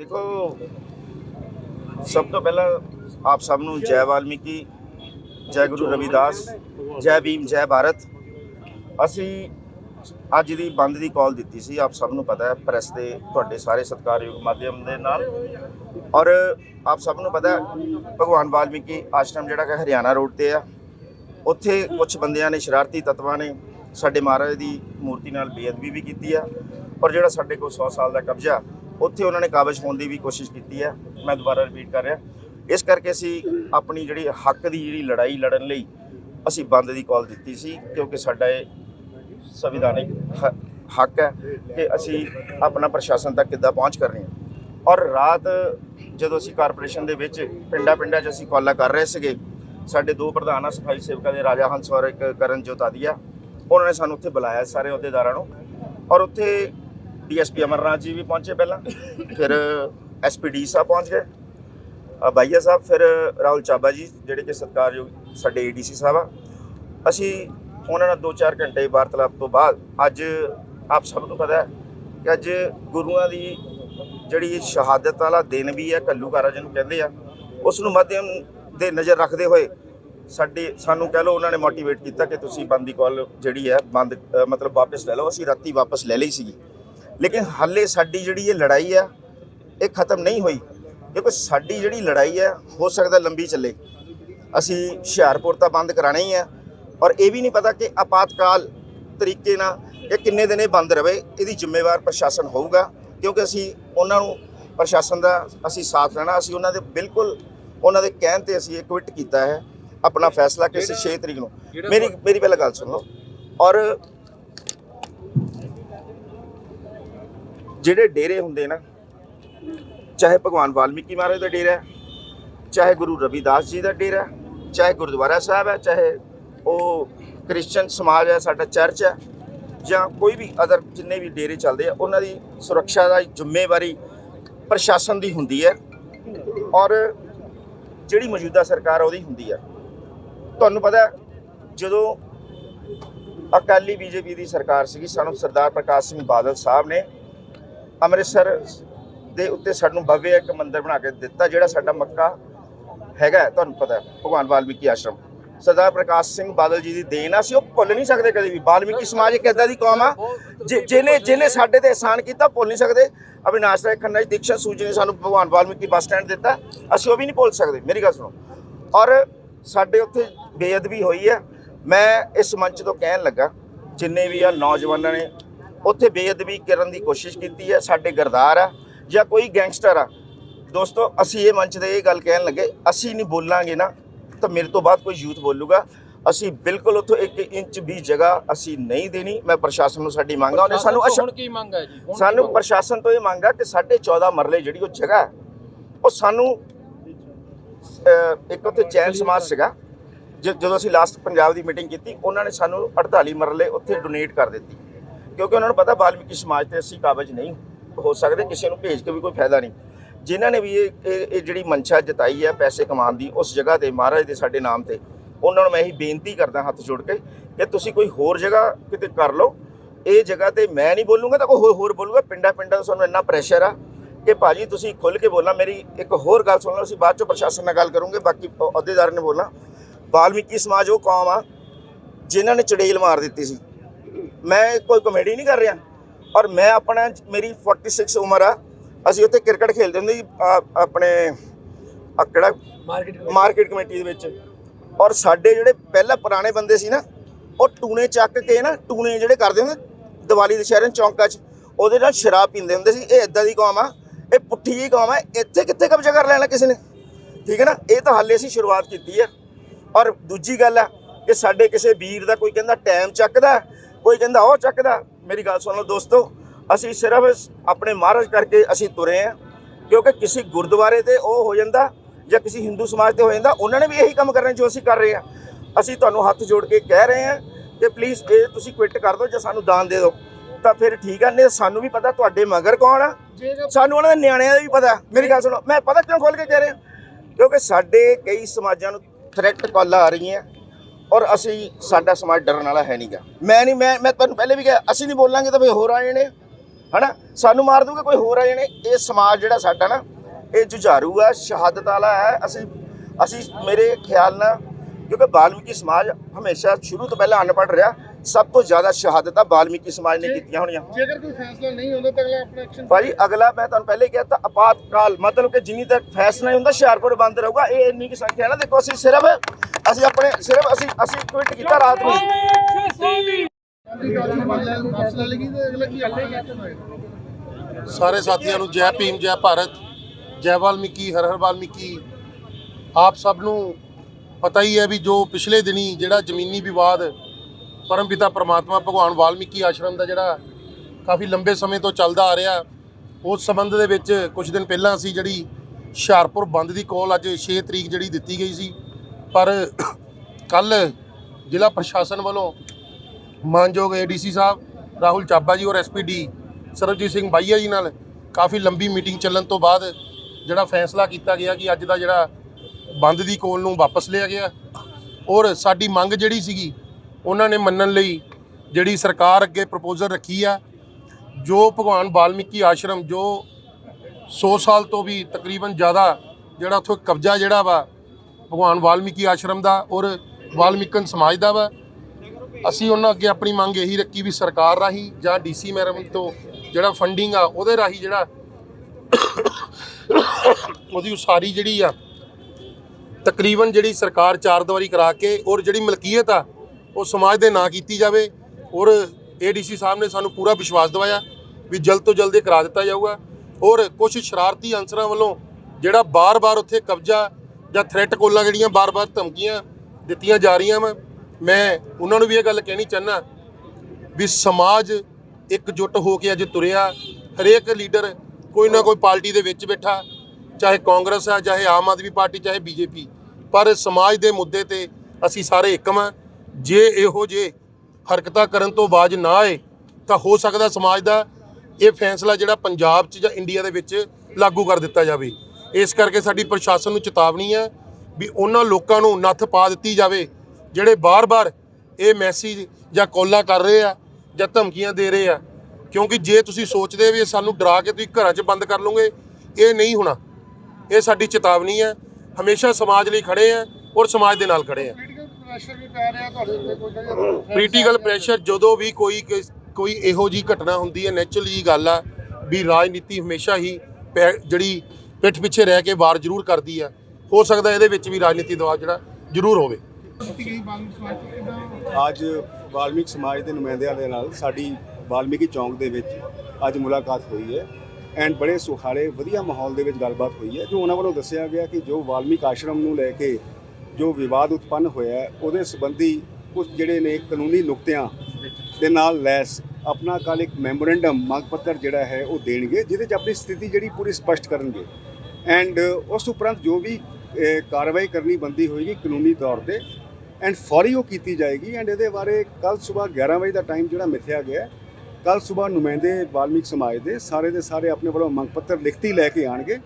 ਦੇਖੋ, ਸਭ ਤੋਂ ਪਹਿਲਾਂ ਆਪ ਸਭ ਨੂੰ ਜੈ ਵਾਲਮੀਕੀ, ਜੈ ਗੁਰੂ ਰਵਿਦਾਸ, ਜੈ ਭੀਮ, ਜੈ ਭਾਰਤ। ਅਸੀਂ ਅੱਜ ਦੀ ਬੰਦ ਦੀ ਕਾਲ ਦਿੱਤੀ ਸੀ, ਆਪ ਸਭ ਨੂੰ ਪਤਾ ਹੈ, ਪ੍ਰੈਸ ਦੇ ਤੁਹਾਡੇ ਸਾਰੇ ਸਤਿਕਾਰਯੋਗ ਮਾਧਿਅਮ ਦੇ ਨਾਲ। ਔਰ ਆਪ ਸਭ ਨੂੰ ਪਤਾ ਭਗਵਾਨ ਵਾਲਮੀਕੀ ਆਸ਼ਰਮ ਜਿਹੜਾ ਕਿ ਹਰਿਆਣਾ ਰੋਡ ਤੇ ਆ। ਉੱਥੇ ਕੁਝ ਬੰਦਿਆਂ ਨੇ, ਸ਼ਰਾਰਤੀ ਤੱਤਵਾਂ ਨੇ ਸਾਡੇ ਮਹਾਰਾਜ ਦੀ ਮੂਰਤੀ ਨਾਲ ਬੇਅਦਬੀ ਵੀ ਕੀਤੀ ਆ। ਔਰ ਜਿਹੜਾ ਸਾਡੇ ਕੋਲ 100 ਸਾਲ ਦਾ ਕਬਜ਼ਾ ਉੱਥੇ ਉਹਨਾਂ ਨੇ ਕਾਬਜ਼ ਹੋਣ ਦੀ ਵੀ ਕੋਸ਼ਿਸ਼ ਕੀਤੀ ਹੈ। ਮੈਂ ਦੁਬਾਰਾ ਰਿਪੀਟ ਕਰ ਰਿਹਾ। ਇਸ ਕਰਕੇ ਅਸੀਂ ਆਪਣੀ ਜਿਹੜੀ ਹੱਕ ਦੀ ਜਿਹੜੀ ਲੜਾਈ ਲੜਨ ਲਈ ਅਸੀਂ ਬੰਦ ਦੀ ਕਾਲ ਦਿੱਤੀ ਸੀ, ਕਿਉਂਕਿ ਸਾਡਾ ਇਹ ਸੰਵਿਧਾਨਿਕ ਹੱਕ ਹੈ ਕਿ ਅਸੀਂ ਆਪਣਾ ਪ੍ਰਸ਼ਾਸਨ ਤੱਕ ਕਿੱਦਾਂ ਪਹੁੰਚ ਕਰਨੀ ਹੈ। ਔਰ ਰਾਤ ਜਦੋਂ ਅਸੀਂ ਕਾਰਪੋਰੇਸ਼ਨ ਦੇ ਵਿੱਚ ਪਿੰਡਾਂ ਪਿੰਡਾਂ 'ਚ ਅਸੀਂ ਕਾਲਾਂ ਕਰ ਰਹੇ ਸੀਗੇ, ਸਾਡੇ ਦੋ ਪ੍ਰਧਾਨ ਆ, ਸਫ਼ਾਈ ਸੇਵਕਾਂ ਦੇ ਰਾਜਾ ਹੰਸ ਔਰ ਇੱਕ ਕਰਨ ਜੋਤਾਦੀਆ ਉਹਨਾਂ ਨੇ ਸਾਨੂੰ ਉੱਥੇ ਬੁਲਾਇਆ ਸਾਰੇ ਅਹੁਦੇਦਾਰਾਂ ਨੂੰ। ਔਰ ਉੱਥੇ ਡੀਐਸਪੀ ਅਮਰਨਾਥ ਜੀ ਵੀ ਪਹੁੰਚੇ ਪਹਿਲਾਂ। ਫਿਰ ਐਸਪੀਡੀ ਸਾਹਿਬ ਪਹੁੰਚ ਗਏ। ਬਾਈਆ ਸਾਹਿਬ, ਫਿਰ ਰਾਹੁਲ ਚਾਬਾ ਜੀ, ਜਿਹੜੇ ਕਿ ਸਤਿਕਾਰਯੋਗ ਸਾਡੇ ਏਡੀਸੀ ਸਾਹਿਬ ਆ। ਅਸੀਂ ਉਹਨਾਂ ਨਾਲ 2-4 ਘੰਟੇ ਵਾਰਤਾਲਾਪ ਤੋਂ ਬਾਅਦ ਅੱਜ ਆਪ ਸਭ ਨੂੰ ਪਤਾ ਹੈ ਕਿ ਅੱਜ ਗੁਰੂਆਂ ਦੀ ਜਿਹੜੀ ਸ਼ਹਾਦਤ ਵਾਲਾ ਦਿਨ ਵੀ ਹੈ ਕੱਲੂਕਾਰਾ ਜਿਹਨੂੰ ਕਹਿੰਦੇ ਆ, ਉਸ ਨੂੰ ਮਾਧਿਅਮ ਦੇ ਨਜ਼ਰ ਰੱਖਦੇ ਹੋਏ ਸਾਡੇ, ਸਾਨੂੰ ਕਹਿ ਲਓ ਉਹਨਾਂ ਨੇ ਮੋਟੀਵੇਟ ਕੀਤਾ ਕਿ ਤੁਸੀਂ ਬੰਦ ਦੀ ਕਾਲ ਜਿਹੜੀ ਹੈ, ਬੰਦ ਮਤਲਬ ਵਾਪਸ ਲੈ ਲਓ। ਅਸੀਂ ਰਾਤੀ ਵਾਪਸ ਲੈ ਲਈ ਸੀਗੀ। ਲੇਕਿਨ ਹਾਲੇ ਸਾਡੀ ਜਿਹੜੀ ਇਹ ਲੜਾਈ ਆ ਇਹ ਖਤਮ ਨਹੀਂ ਹੋਈ। ਕਿਉਂਕਿ ਸਾਡੀ ਜਿਹੜੀ ਲੜਾਈ ਹੈ ਹੋ ਸਕਦਾ ਲੰਬੀ ਚੱਲੇ। ਅਸੀਂ ਹੁਸ਼ਿਆਰਪੁਰ ਤਾਂ ਬੰਦ ਕਰਾਣਾ ਹੀ ਹੈ ਔਰ ਇਹ ਵੀ ਨਹੀਂ ਪਤਾ ਕਿ ਆਪਾਤਕਾਲ ਤਰੀਕੇ ਨਾਲ ਇਹ ਕਿੰਨੇ ਦਿਨ ਇਹ ਬੰਦ ਰਵੇ ਇਹਦੀ ਜ਼ਿੰਮੇਵਾਰ ਪ੍ਰਸ਼ਾਸਨ ਹੋਊਗਾ ਕਿਉਂਕਿ ਅਸੀਂ ਉਹਨਾਂ ਨੂੰ ਪ੍ਰਸ਼ਾਸਨ ਦਾ ਅਸੀਂ ਸਾਥ ਲੈਣਾ ਅਸੀਂ ਉਹਨਾਂ ਦੇ ਬਿਲਕੁਲ ਉਹਨਾਂ ਦੇ ਕਹਿਣ ਤੇ ਅਸੀਂ ਇਹ ਕਵਿਟ ਕੀਤਾ ਹੈ ਆਪਣਾ ਫੈਸਲਾ ਕਿ ਅਸੀਂ 6 ਤਰੀਕ ਨੂੰ। ਮੇਰੀ ਮੇਰੀ ਪਹਿਲਾਂ ਗੱਲ ਸੁਣੋ ਔਰ ਜਿਹੜੇ ਡੇਰੇ ਹੁੰਦੇ ਨਾ, ਚਾਹੇ ਭਗਵਾਨ ਵਾਲਮੀਕੀ ਮਹਾਰਾਜ ਦਾ ਡੇਰਾ ਹੈ, ਚਾਹੇ ਗੁਰੂ ਰਵਿਦਾਸ ਜੀ ਦਾ ਡੇਰਾ ਹੈ, ਚਾਹੇ ਗੁਰਦੁਆਰਾ ਸਾਹਿਬ ਹੈ, ਚਾਹੇ ਉਹ ਕ੍ਰਿਸਚੀਅਨ ਸਮਾਜ ਹੈ, ਸਾਡਾ ਚਰਚ ਹੈ, ਜਾਂ ਕੋਈ ਵੀ ਅਦਰ ਜਿੰਨੇ ਵੀ ਡੇਰੇ ਚੱਲਦੇ ਆ, ਉਹਨਾਂ ਦੀ ਸੁਰੱਖਿਆ ਦਾ ਜ਼ਿੰਮੇਵਾਰੀ ਪ੍ਰਸ਼ਾਸਨ ਦੀ ਹੁੰਦੀ ਹੈ ਔਰ ਜਿਹੜੀ ਮੌਜੂਦਾ ਸਰਕਾਰ ਉਹਦੀ ਹੁੰਦੀ ਹੈ ਤੁਹਾਨੂੰ ਪਤਾ ਜਦੋਂ ਅਕਾਲੀ ਬੀਜੇਪੀ ਦੀ ਸਰਕਾਰ ਸੀਗੀ, ਸਾਨੂੰ ਸਰਦਾਰ ਪ੍ਰਕਾਸ਼ ਸਿੰਘ ਬਾਦਲ ਸਾਹਿਬ ਨੇ ਅੰਮ੍ਰਿਤਸਰ ਦੇ ਉੱਤੇ ਸਾਨੂੰ ਭਵਯ ਇੱਕ ਮੰਦਿਰ ਬਣਾ ਕੇ ਦਿੱਤਾ ਜਿਹੜਾ ਸਾਡਾ ਮੱਕਾ ਹੈਗਾ ਤੁਹਾਨੂੰ ਪਤਾ ਭਗਵਾਨ ਵਾਲਮੀਕੀ ਆਸ਼ਰਮ। ਸਰਦਾਰ ਪ੍ਰਕਾਸ਼ ਸਿੰਘ ਬਾਦਲ ਜੀ ਦੀ ਦੇਣ ਆ, ਅਸੀਂ ਉਹ ਭੁੱਲ ਨਹੀਂ ਸਕਦੇ ਕਦੇ ਵੀ। ਵਾਲਮੀਕੀ ਸਮਾਜ ਇੱਕ ਏਦਾਂ ਦੀ ਕੌਮ ਆ ਜਿ- ਜਿਹਨੇ ਜਿਹਨੇ ਸਾਡੇ ਤੇ ਇਹਸਾਨ ਕੀਤਾ ਭੁੱਲ ਨਹੀਂ ਸਕਦੇ। ਅਵਿਨਾਸ਼ ਰਾਏ ਖੰਨਾ ਜੀ ਦੀਕਸ਼ਾ ਸੂਜੀ ਨੇ ਸਾਨੂੰ ਭਗਵਾਨ ਵਾਲਮੀਕੀ ਬੱਸ ਸਟੈਂਡ ਦਿੱਤਾ ਅਸੀਂ ਉਹ ਵੀ ਨਹੀਂ ਭੁੱਲ ਸਕਦੇ। ਮੇਰੀ ਗੱਲ ਸੁਣੋ। ਔਰ ਸਾਡੇ ਉੱਥੇ ਬੇਅਦਬੀ ਹੋਈ ਹੈ। ਮੈਂ ਇਸ ਮੰਚ ਤੋਂ ਕਹਿਣ ਲੱਗਾ ਜਿੰਨੇ ਵੀ ਆ ਨੌਜਵਾਨਾਂ ਨੇ ਉੱਥੇ ਬੇਅਦਬੀ ਕਰਨ ਦੀ ਕੋਸ਼ਿਸ਼ ਕੀਤੀ ਹੈ ਸਾਡੇ ਗਰਦਾਰ ਆ ਜਾਂ ਕੋਈ ਗੈਂਗਸਟਰ ਆ। ਦੋਸਤੋ ਅਸੀਂ ਇਹ ਮੰਚ ਤੇ ਇਹ ਗੱਲ ਕਹਿਣ ਲੱਗੇ ਅਸੀਂ ਨਹੀਂ ਬੋਲਾਂਗੇ ਨਾ ਤਾਂ ਮੇਰੇ ਤੋਂ ਬਾਅਦ ਕੋਈ ਯੂਥ ਬੋਲੂਗਾ। ਅਸੀਂ ਬਿਲਕੁਲ ਉੱਥੋਂ 1 ਇੰਚ ਵੀ ਜਗ੍ਹਾ ਅਸੀਂ ਨਹੀਂ ਦੇਣੀ। ਮੈਂ ਪ੍ਰਸ਼ਾਸਨ ਨੂੰ ਸਾਡੀ ਮੰਗ ਆ ਉਹਨੇ ਸਾਨੂੰ ਹੁਣ ਕੀ ਮੰਗ ਹੈ ਜੀ? ਸਾਨੂੰ? ਪ੍ਰਸ਼ਾਸਨ ਤੋਂ ਇਹ ਮੰਗ ਆ ਕਿ ਸਾਡੇ 14 ਮਰਲੇ ਜਿਹੜੀ ਉਹ ਜਗ੍ਹਾ ਹੈ, ਉਹ ਸਾਨੂੰ ਇੱਕ ਉੱਥੇ ਚੈਨ ਸਮਾਜ ਸੀਗਾ। ਜਦੋਂ ਅਸੀਂ ਲਾਸਟ ਪੰਜਾਬ ਦੀ ਮੀਟਿੰਗ ਕੀਤੀ ਉਹਨਾਂ ਨੇ ਸਾਨੂੰ 48 ਮਰਲੇ ਉੱਥੇ ਡੋਨੇਟ ਕਰ ਦਿੱਤੀ। ਕਿਉਂਕਿ ਉਹਨਾਂ ਨੂੰ ਪਤਾ ਵਾਲਮੀਕੀ ਸਮਾਜ ਤੇ ਅਸੀਂ ਕਾਬਜ ਨਹੀਂ ਹੋ ਸਕਦੇ, ਕਿਸੇ ਨੂੰ ਭੇਜ ਕੇ ਵੀ ਕੋਈ ਫਾਇਦਾ ਨਹੀਂ। ਜਿਨ੍ਹਾਂ ਨੇ ਵੀ ਇਹ ਇਹ ਜਿਹੜੀ ਮਨਸ਼ਾ ਜਤਾਈ ਹੈ ਪੈਸੇ ਕਮਾਉਣ ਦੀ, ਉਸ ਜਗ੍ਹਾ ਤੇ ਮਹਾਰਾਜ ਦੇ ਸਾਡੇ ਨਾਮ ਤੇ, ਉਹਨਾਂ ਨੂੰ ਮੈਂ ਇਹੀ ਬੇਨਤੀ ਕਰਦਾ ਹੱਥ ਜੋੜ ਕੇ ਕਿ ਤੁਸੀਂ ਕੋਈ ਹੋਰ ਜਗ੍ਹਾ ਕਿਤੇ ਕਰ ਲਓ। ਇਹ ਜਗ੍ਹਾ ਤੇ ਮੈਂ ਨਹੀਂ ਬੋਲੂੰਗਾ ਤਾਂ ਕੋਈ ਹੋਰ ਹੋਰ ਬੋਲੂਗਾ। ਪਿੰਡਾਂ ਪਿੰਡਾਂ ਤੋਂ ਸਾਨੂੰ ਇੰਨਾ ਪ੍ਰੈਸ਼ਰ ਆ ਕਿ ਭਾਜੀ ਤੁਸੀਂ ਖੁੱਲ ਕੇ ਬੋਲਣਾ। ਮੇਰੀ ਇੱਕ ਹੋਰ ਗੱਲ ਸੁਣ ਲਓ, ਅਸੀਂ ਬਾਅਦ ਚੋਂ ਪ੍ਰਸ਼ਾਸਨ ਨਾਲ ਗੱਲ ਕਰੂੰਗੇ, ਬਾਕੀ ਅ- ਅਹੁਦੇਦਾਰ ਨੇ ਬੋਲਣਾ। ਵਾਲਮੀਕੀ ਸਮਾਜ ਉਹ ਕੌਮ ਆ ਜਿਨ੍ਹਾਂ ਨੇ ਚੜੇਲ ਮਾਰ ਦਿੱਤੀ ਸੀ। ਮੈਂ ਕੋਈ ਕਮੇਡੀ ਨਹੀਂ ਕਰ ਰਿਹਾ। ਔਰ ਮੈਂ ਆਪਣਾ ਮੇਰੀ 46 ਉਮਰ ਆ। ਅਸੀਂ ਉੱਥੇ ਕ੍ਰਿਕਟ ਖੇਡਦੇ ਹੁੰਦੇ ਸੀ ਆਪਣੇ ਆ ਕਿਹੜਾ? ਮਾਰਕੀਟ ਕਮੇਟੀ ਦੇ ਵਿੱਚ। ਔਰ ਸਾਡੇ ਜਿਹੜੇ ਪਹਿਲਾਂ ਪੁਰਾਣੇ ਬੰਦੇ ਸੀ ਨਾ ਉਹ ਟੂਣੇ ਚੱਕ ਕੇ ਨਾ ਟੂਣੇ ਜਿਹੜੇ ਕਰਦੇ ਹੁੰਦੇ ਦੀਵਾਲੀ ਦੇ ਸ਼ਹਿਰਾਂ ਚੌਂਕਾਂ 'ਚ ਉਹਦੇ ਨਾਲ ਸ਼ਰਾਬ ਪੀਂਦੇ ਹੁੰਦੇ ਸੀ। ਇਹ ਇਦਾਂ ਦੀ ਕੌਮ ਆ ਇਹ ਪੁੱਠੀ ਜਿਹੀ ਕੌਮ ਆ ਇੱਥੇ ਕਿੱਥੇ ਕਬਜ਼ਾ ਕਰ ਲੈਣਾ ਕਿਸੇ ਨੇ? ਠੀਕ ਹੈ ਨਾ? ਇਹ ਤਾਂ ਹਾਲੇ ਅਸੀਂ ਸ਼ੁਰੂਆਤ ਕੀਤੀ ਹੈ ਔਰ ਦੂਜੀ ਗੱਲ ਆ ਕਿ ਸਾਡੇ ਕਿਸੇ ਵੀਰ ਦਾ ਕੋਈ ਕਹਿੰਦਾ ਟਾਈਮ ਚੱਕਦਾ ਕੋਈ ਕਹਿੰਦਾ ਉਹ ਚੱਕਦਾ ਮੇਰੀ ਗੱਲ ਸੁਣ ਲਓ ਦੋਸਤੋ ਅਸੀਂ ਸਿਰਫ ਆਪਣੇ ਮਹਾਰਾਜ ਕਰਕੇ ਅਸੀਂ ਤੁਰੇ ਆ ਕਿਉਂਕਿ ਕਿਸੇ ਗੁਰਦੁਆਰੇ ਤੇ ਉਹ ਹੋ ਜਾਂਦਾ ਜਾਂ ਕਿਸੇ ਹਿੰਦੂ ਸਮਾਜ ਤੇ ਹੋ ਜਾਂਦਾ ਉਹਨਾਂ ਨੇ ਵੀ ਇਹੀ ਕੰਮ ਕਰਨਾ ਜੋ ਅਸੀਂ ਕਰ ਰਹੇ ਆ। ਅਸੀਂ ਤੁਹਾਨੂੰ ਹੱਥ ਜੋੜ ਕੇ ਕਹਿ ਰਹੇ ਆ ਕਿ ਪਲੀਜ਼ ਇਹ ਤੁਸੀਂ ਕੁਇਟ ਕਰ ਦਿਓ ਜਾਂ ਸਾਨੂੰ ਦਾਨ ਦੇ ਦਿਓ। ਤਾਂ ਫਿਰ ਠੀਕ ਆ ਨਹੀਂ ਸਾਨੂੰ ਵੀ ਪਤਾ ਤੁਹਾਡੇ ਮਗਰ ਕੌਣ ਆ। ਸਾਨੂੰ ਉਹਨਾਂ ਦੇ ਨਿਆਣਿਆਂ ਦਾ ਵੀ ਪਤਾ। ਮੇਰੀ ਗੱਲ ਸੁਣੋ ਮੈਂ ਪਤਾ ਕਿਉਂ ਖੋਲ ਕੇ ਕਹਿ ਰਿਹਾ? ਕਿਉਂਕਿ ਸਾਡੇ ਕਈ ਸਮਾਜਾਂ ਨੂੰ ਥ੍ਰੈਟ ਕਾਲਾਂ ਆ ਰਹੀਆਂ। ਔਰ ਅਸੀਂ ਸਾਡਾ ਸਮਾਜ ਡਰਨ ਵਾਲਾ ਹੈ ਨਹੀਂਗਾ ਮੈਂ ਨਹੀਂ ਮੈਂ ਮੈਂ ਤੁਹਾਨੂੰ ਪਹਿਲੇ ਵੀ ਕਿਹਾ, ਅਸੀਂ ਨਹੀਂ ਬੋਲਾਂਗੇ ਤਾਂ ਵੀ ਹੋਰ ਆ ਜਾਣੇ ਹਨਾ? ਸਾਨੂੰ ਮਾਰ ਦੂਗੇ ਕੋਈ ਹੋਰ ਆ ਜਾਣੇ। ਇਹ ਸਮਾਜ ਜਿਹੜਾ ਸਾਡਾ ਨਾ, ਇਹ ਜੁਝਾਰੂ ਆ ਸ਼ਹਾਦਤ ਵਾਲਾ ਹੈ। ਅਸੀਂ ਅਸੀਂ ਮੇਰੇ ਖਿਆਲ ਨਾਲ, ਕਿਉਂਕਿ ਬਾਲਮੀਕੀ ਸਮਾਜ ਹਮੇਸ਼ਾ ਸ਼ੁਰੂ ਤੋਂ ਪਹਿਲਾਂ ਅਨਪੜ੍ਹ ਰਿਹਾ। ਸਭ ਤੋਂ ਜ਼ਿਆਦਾ ਸ਼ਹਾਦਤਾਂ ਬਾਲਮੀਕੀ ਸਮਾਜ ਨੇ ਕੀਤੀਆਂ ਹੋਣੀਆਂ। ਜੇਕਰ ਕੋਈ ਫੈਸਲਾ ਨਹੀਂ ਹੁੰਦਾ ਤਾਂ ਅਗਲਾ ਆਪਣਾ ਐਕਸ਼ਨ ਭਾਜੀ ਅਗਲਾ ਮੈਂ ਤੁਹਾਨੂੰ ਪਹਿਲੇ ਕਿਹਾ ਤਾਂ ਆਪਾਤਕਾਲ ਮਤਲਬ ਕਿ ਜਿੰਨੀ ਤੱਕ ਫੈਸਲਾ ਨਹੀਂ ਹੁੰਦਾ ਹੁਸ਼ਿਆਰਪੁਰ ਬੰਦ ਰਹੂਗਾ। ਇਹ ਇੰਨੀ ਕੀ ਸੰਖਿਆ ਨਾ ਦੇਖੋ ਅਸੀਂ ਸਿਰਫ ਅਸੀਂ ਆਪਣੇ ਸਿਰਫ ਅਸੀਂ ਅਸੀਂ ਟਵਿੱਟ ਕੀਤਾ ਰਾਤ ਨੂੰ। ਸਾਰੇ ਸਾਥੀਆਂ ਨੂੰ ਜੈ ਭੀਮ ਜੈ ਭਾਰਤ ਜੈ ਵਾਲਮੀਕੀ ਹਰ ਹਰ ਵਾਲਮੀਕੀ ਆਪ ਸਭ ਨੂੰ ਪਤਾ ਹੀ ਹੈ ਵੀ ਜੋ ਪਿਛਲੇ ਦਿਨੀ ਜਿਹੜਾ ਜ਼ਮੀਨੀ ਵਿਵਾਦ ਪਰਮਪਿਤਾ ਪਰਮਾਤਮਾ ਭਗਵਾਨ ਵਾਲਮੀਕੀ ਆਸ਼ਰਮ ਦਾ ਜਿਹੜਾ ਕਾਫੀ ਲੰਬੇ ਸਮੇਂ ਤੋਂ ਚੱਲਦਾ ਆ ਰਿਹਾ। ਉਸ ਸੰਬੰਧ ਦੇ ਵਿੱਚ ਕੁਝ ਦਿਨ ਪਹਿਲਾਂ ਅਸੀਂ ਜਿਹੜੀ ਹੁਸ਼ਿਆਰਪੁਰ ਬੰਦ ਦੀ ਕੋਲ ਅੱਜ 6 ਤਰੀਕ ਜਿਹੜੀ ਦਿੱਤੀ ਗਈ ਸੀ। ਪਰ ਕੱਲ ਜ਼ਿਲ੍ਹਾ ਪ੍ਰਸ਼ਾਸਨ ਵੱਲੋਂ ਮਾਨਯੋਗ ਏਡੀਸੀ ਸਾਹਿਬ, ਰਾਹੁਲ ਚਾਬਾ ਜੀ ਔਰ ਐਸਪੀਡੀ ਸਰਬਜੀਤ ਸਿੰਘ ਬਾਈਆ ਜੀ ਨਾਲ ਕਾਫੀ ਲੰਬੀ ਮੀਟਿੰਗ ਚੱਲਣ ਤੋਂ ਬਾਅਦ ਜਿਹੜਾ ਫੈਸਲਾ ਕੀਤਾ ਗਿਆ ਕਿ ਅੱਜ ਦਾ ਜਿਹੜਾ ਬੰਦ ਦੀ ਕੋਲ ਨੂੰ ਵਾਪਸ ਲਿਆ ਗਿਆ। ਔਰ ਸਾਡੀ ਮੰਗ ਜਿਹੜੀ ਸੀਗੀ ਉਹਨਾਂ ਨੇ ਮੰਨਣ ਲਈ ਜਿਹੜੀ ਸਰਕਾਰ ਅੱਗੇ ਪ੍ਰਪੋਜ਼ਲ ਰੱਖੀ ਆ, ਜੋ ਭਗਵਾਨ ਵਾਲਮੀਕੀ ਆਸ਼ਰਮ, ਜੋ 100 ਸਾਲ ਤੋਂ ਵੀ ਤਕਰੀਬਨ ਜ਼ਿਆਦਾ ਜਿਹੜਾ ਉੱਥੇ ਕਬਜ਼ਾ ਜਿਹੜਾ ਵਾ, ਭਗਵਾਨ ਵਾਲਮੀਕੀ ਆਸ਼ਰਮ ਦਾ ਔਰ ਵਾਲਮੀਕਨ ਸਮਾਜ ਦਾ ਵਾ, ਅਸੀਂ ਉਹਨਾਂ ਅੱਗੇ ਆਪਣੀ ਮੰਗ ਇਹੀ ਰੱਖੀ ਵੀ ਸਰਕਾਰ ਰਾਹੀਂ ਜਾਂ ਡੀਸੀ ਮੈਰਮ ਤੋਂ ਜਿਹੜਾ ਫੰਡਿੰਗ ਆ, ਉਹਦੇ ਰਾਹੀਂ ਜਿਹੜਾ ਉਹਦੀ ਉਸਾਰੀ ਜਿਹੜੀ ਆ, ਤਕਰੀਬਨ ਜਿਹੜੀ ਸਰਕਾਰ ਚਾਰ ਦੀਵਾਰੀ ਕਰਾ ਕੇ ਔਰ ਜਿਹੜੀ ਮਲਕੀਅਤ ਆ ਉਹ ਸਮਾਜ ਦੇ ਨਾਂ ਕੀਤੀ ਜਾਵੇ ਔਰ ਏਡੀਸੀ ਸਾਹਿਬ ਨੇ ਸਾਨੂੰ ਪੂਰਾ ਵਿਸ਼ਵਾਸ ਦਿਵਾਇਆ ਵੀ ਜਲਦ ਤੋਂ ਜਲਦ ਇਹ ਕਰਾ ਦਿੱਤਾ ਜਾਊਗਾ ਔਰ ਕੁਝ ਸ਼ਰਾਰਤੀ ਅਨਸਰਾਂ ਵੱਲੋਂ ਜਿਹੜਾ ਬਾਰ-ਬਾਰ ਉੱਥੇ ਕਬਜ਼ਾ ਜਾਂ ਥ੍ਰੈਟ ਕੋਲਾਂ ਜਿਹੜੀਆਂ ਬਾਰ-ਬਾਰ ਧਮਕੀਆਂ ਦਿੱਤੀਆਂ ਜਾ ਰਹੀਆਂ ਵਾ, ਮੈਂ ਉਹਨਾਂ ਨੂੰ ਵੀ ਇਹ ਗੱਲ ਕਹਿਣੀ ਚਾਹਨਾ ਵੀ ਸਮਾਜ ਇਕਜੁੱਟ ਹੋ ਕੇ ਅੱਜ ਤੁਰਿਆ, ਹਰੇਕ ਲੀਡਰ ਕੋਈ ਨਾ ਕੋਈ ਪਾਰਟੀ ਦੇ ਵਿੱਚ ਬੈਠਾ, ਚਾਹੇ ਕਾਂਗਰਸ ਆ, ਚਾਹੇ ਆਮ ਆਦਮੀ ਪਾਰਟੀ, ਚਾਹੇ ਬੀਜੇਪੀ ਪਰ ਸਮਾਜ ਦੇ ਮੁੱਦੇ ਤੇ ਅਸੀਂ ਸਾਰੇ ਇੱਕਮ ਆ ਜੇ ਇਹੋ ਜੇ ਹਰਕਤਾਂ ਕਰਨ ਤੋਂ ਬਾਜ ਨਾ ਆਏ, ਤਾਂ ਹੋ ਸਕਦਾ ਸਮਾਜ ਦਾ ਇਹ ਫੈਸਲਾ ਜਿਹੜਾ ਪੰਜਾਬ 'ਚ ਜਾਂ ਇੰਡੀਆ ਦੇ ਵਿੱਚ ਲਾਗੂ ਕਰ ਦਿੱਤਾ ਜਾਵੇ। ਇਸ ਕਰਕੇ ਸਾਡੀ ਪ੍ਰਸ਼ਾਸਨ ਨੂੰ ਚੇਤਾਵਨੀ ਹੈ ਵੀ ਉਹਨਾਂ ਲੋਕਾਂ ਨੂੰ ਨੱਥ ਪਾ ਦਿੱਤੀ ਜਾਵੇ, ਜਿਹੜੇ ਬਾਰ-ਬਾਰ ਇਹ ਮੈਸੇਜ ਜਾਂ ਕਾਲਾਂ ਕਰ ਰਹੇ ਆ ਜਾਂ ਧਮਕੀਆਂ ਦੇ ਰਹੇ ਆ। ਕਿਉਂਕਿ ਜੇ ਤੁਸੀਂ ਸੋਚਦੇ ਵੀ ਇਹ ਸਾਨੂੰ ਡਰਾ ਕੇ ਤੁਸੀਂ ਘਰਾਂ 'ਚ ਬੰਦ ਕਰ ਲਓਗੇ, ਇਹ ਨਹੀਂ ਹੋਣਾ। ਇਹ ਸਾਡੀ ਚੇਤਾਵਨੀ ਹੈ। ਹਮੇਸ਼ਾ ਸਮਾਜ ਲਈ ਖੜੇ ਆ ਔਰ ਸਮਾਜ ਦੇ ਨਾਲ ਖੜੇ ਆ। ਪ੍ਰੈਸ਼ਰ ਵੀ ਪੈ ਰਿਹਾ ਤੁਹਾਡੇ ਉੱਤੇ ਕੋਈ ਨਾ ਕੋਈ ਪੋਲੀਟੀਕਲ ਪ੍ਰੈਸ਼ਰ ਜਦੋਂ ਵੀ ਕੋਈ ਕਿਸ- ਕੋਈ ਇਹੋ ਜੀ ਘਟਨਾ ਹੁੰਦੀ ਹੈ ਨੈਚੁਰਲੀ ਜੀ ਗੱਲ ਆ ਵੀ ਰਾਜਨੀਤੀ ਹਮੇਸ਼ਾ ਹੀ ਪੈ- ਜਿਹੜੀ ਪਿੱਠ ਪਿੱਛੇ ਰਹਿ ਕੇ ਵਾਰ ਜ਼ਰੂਰ ਕਰਦੀ ਆ। ਹੋ ਸਕਦਾ ਇਹਦੇ ਵਿੱਚ ਵੀ ਰਾਜਨੀਤੀ ਦਬਾਅ ਜਿਹੜਾ ਜ਼ਰੂਰ ਹੋਵੇ। ਕੀਤੀ ਗਈ ਬੰਦ ਸਮਾਜ ਤੋਂ ਕਿੱਦਾਂ ਅੱਜ ਵਾਲਮੀਕ ਸਮਾਜ ਦੇ ਨੁਮਾਇੰਦਿਆਂ ਦੇ ਨਾਲ ਸਾਡੀ ਵਾਲਮੀਕੀ ਚੌਂਕ ਦੇ ਵਿੱਚ ਅੱਜ ਮੁਲਾਕਾਤ ਹੋਈ ਹੈ ਐਂਡ ਬੜੇ ਸੁਖਾਲੇ ਵਧੀਆ ਮਾਹੌਲ ਦੇ ਵਿੱਚ ਗੱਲਬਾਤ ਹੋਈ ਹੈ ਜੋ ਉਹਨਾਂ ਵੱਲੋਂ ਦੱਸਿਆ ਗਿਆ ਕਿ ਜੋ ਵਾਲਮੀਕ ਆਸ਼ਰਮ ਨੂੰ ਲੈ ਕੇ ਜੋ ਵਿਵਾਦ ਉਤਪੰਨ ਹੋਇਆ ਉਹਦੇ ਸੰਬੰਧੀ ਕੁਝ ਜਿਹੜੇ ਨੇ ਕਾਨੂੰਨੀ ਨੁਕਤਿਆਂ ਦੇ ਨਾਲ ਲੈਸ ਆਪਣਾ ਕੱਲ੍ਹ ਇੱਕ ਮੈਮੋਰੈਂਡਮ ਮੰਗ ਪੱਤਰ ਜਿਹੜਾ ਹੈ, ਉਹ ਦੇਣਗੇ, ਜਿਹਦੇ 'ਚ ਆਪਣੀ ਸਥਿਤੀ ਜਿਹੜੀ ਪੂਰੀ ਸਪਸ਼ਟ ਕਰਨਗੇ। ਐਂਡ ਉਸ ਉਪਰੰਤ ਜੋ ਵੀ ਕਾਰਵਾਈ ਕਰਨੀ ਬੰਦੀ ਹੋਏਗੀ ਕਾਨੂੰਨੀ ਤੌਰ ਤੇ ਐਂਡ ਫੌਰੀ ਉਹ ਕੀਤੀ ਜਾਏਗੀ ਐਂਡ ਇਹਦੇ ਬਾਰੇ ਕੱਲ ਸਵੇਰ 11 ਵਜੇ ਦਾ ਟਾਈਮ ਜਿਹੜਾ ਮਿਥਿਆ ਗਿਆ ਕੱਲ ਸਵੇਰ ਨੁਮਾਇੰਦੇ ਵਾਲਮੀਕ ਸਮਾਜ ਦੇ ਸਾਰੇ ਦੇ ਸਾਰੇ ਆਪਣੇ ਵੱਲੋਂ ਮੰਗ ਪੱਤਰ ਲਿਖਤੀ ਲੈ ਕੇ ਆਣਗੇ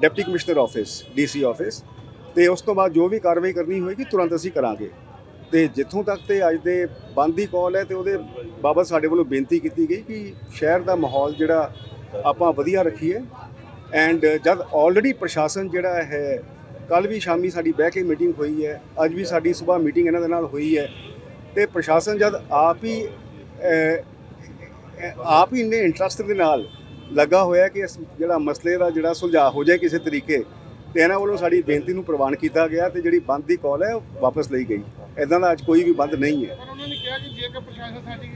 deputy commissioner office DC office ਤੇ ਉਸ ਤੋਂ ਬਾਅਦ ਜੋ ਵੀ ਕਾਰਵਾਈ ਕਰਨੀ ਹੋਏਗੀ, ਤੁਰੰਤ ਅਸੀਂ ਕਰਾਂਗੇ। ਤੇ ਜਿੱਥੋਂ ਤੱਕ ਤੇ ਅੱਜ ਦੇ ਬੰਦ ਦੀ ਕਾਲ ਹੈ ਤੇ ਉਹਦੇ ਬਾਬਤ ਸਾਡੇ ਵੱਲੋਂ ਬੇਨਤੀ ਕੀਤੀ ਗਈ ਕਿ ਸ਼ਹਿਰ ਦਾ ਮਾਹੌਲ ਜਿਹੜਾ ਆਪਾਂ ਵਧੀਆ ਰੱਖੀਏ। ਐਂਡ ਜਦ ਆਲਰੇਡੀ ਪ੍ਰਸ਼ਾਸਨ ਜਿਹੜਾ ਹੈ ਕੱਲ ਵੀ ਸ਼ਾਮੀ ਸਾਡੀ ਬਹਿ ਕੇ ਮੀਟਿੰਗ ਹੋਈ ਹੈ, ਅੱਜ ਵੀ ਸਾਡੀ ਸਵੇਰ ਮੀਟਿੰਗ ਇਹਨਾਂ ਦੇ ਨਾਲ ਹੋਈ ਹੈ। ਤੇ ਪ੍ਰਸ਼ਾਸਨ ਜਦ ਆਪ ਹੀ ਆਪ ਹੀ ਇੰਨੇ ਇੰਟਰਸਟ ਦੇ ਨਾਲ ਲੱਗਾ ਹੋਇਆ ਕਿ ਇਸ ਜਿਹੜਾ ਮਸਲੇ ਦਾ ਜਿਹੜਾ ਸੁਲਝਾਅ ਹੋ ਜਾਏ ਕਿਸੇ ਤਰੀਕੇ ਤੇ ਇਹਨਾਂ ਵੱਲੋਂ ਸਾਡੀ ਬੇਨਤੀ ਨੂੰ ਪ੍ਰਵਾਨ ਕੀਤਾ ਗਿਆ ਤੇ ਜਿਹੜੀ ਬੰਦ ਦੀ ਕਾਲ ਹੈ ਉਹ ਵਾਪਸ ਲਈ ਗਈ। ਇਦਾਂ ਦਾ ਅੱਜ ਕੋਈ ਵੀ ਬੰਦ ਨਹੀਂ ਹੈ। ਪਰ ਉਹਨਾਂ ਨੇ ਕਿਹਾ ਕਿ ਜੇਕਰ ਪ੍ਰਸ਼ਾਸਨ ਸਾਡੀ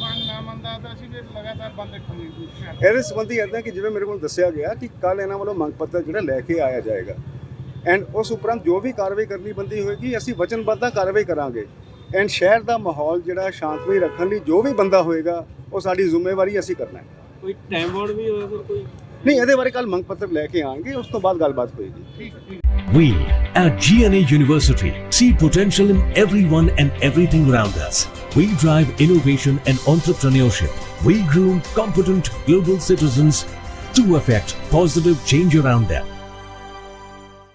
ਮੰਗ ਨਾ ਮੰਨਦਾ ਤਾਂ ਅਸੀਂ ਵੀ ਲਗਾਤਾਰ ਬੰਦ ਰੱਖਾਂਗੇ। ਸ਼ਹਿਰ ਇਹਦੇ ਸੰਬੰਧੀ ਇਦਾਂ ਕਿ ਜਿਵੇਂ ਮੇਰੇ ਕੋਲ ਦੱਸਿਆ ਗਿਆ ਕਿ ਕੱਲ ਇਹਨਾਂ ਵੱਲੋਂ ਮੰਗ ਪੱਤਰ ਜਿਹੜਾ ਲੈ ਕੇ ਆਇਆ ਜਾਏਗਾ। ਐਂਡ ਉਸ ਉਪਰੰਤ ਜੋ ਵੀ ਕਾਰਵਾਈ ਕਰਨੀ ਬੰਦੀ ਹੋਏਗੀ ਅਸੀਂ ਵਚਨਬੱਧ ਕਾਰਵਾਈ ਕਰਾਂਗੇ। ਐਂਡ ਸ਼ਹਿਰ ਦਾ ਮਾਹੌਲ ਜਿਹੜਾ ਸ਼ਾਂਤਮਈ ਰੱਖਣ ਲਈ ਜੋ ਵੀ ਬੰਦਾ ਹੋਏਗਾ ਉਹ ਸਾਡੀ ਜ਼ਿੰਮੇਵਾਰੀ ਅਸੀਂ ਕਰਨਾ ਹੈ। ਕੋਈ ਟਾਈਮ ਬੋਰਡ ਵੀ ਹੋਇਆ ਸਰ ਕੋਈ? ਨਹੀਂ ਇਹਦੇ ਬਾਰੇ ਕੱਲ ਮੰਗ ਪੱਤਰ ਲੈ ਕੇ ਆਣਗੇ ਉਸ ਤੋਂ ਬਾਅਦ ਗੱਲਬਾਤ ਹੋਏਗੀ ਠੀਕ ਠੀਕ We at GNA University see potential in everyone and everything around us. We drive innovation and entrepreneurship. We groom competent global citizens to affect positive change around them.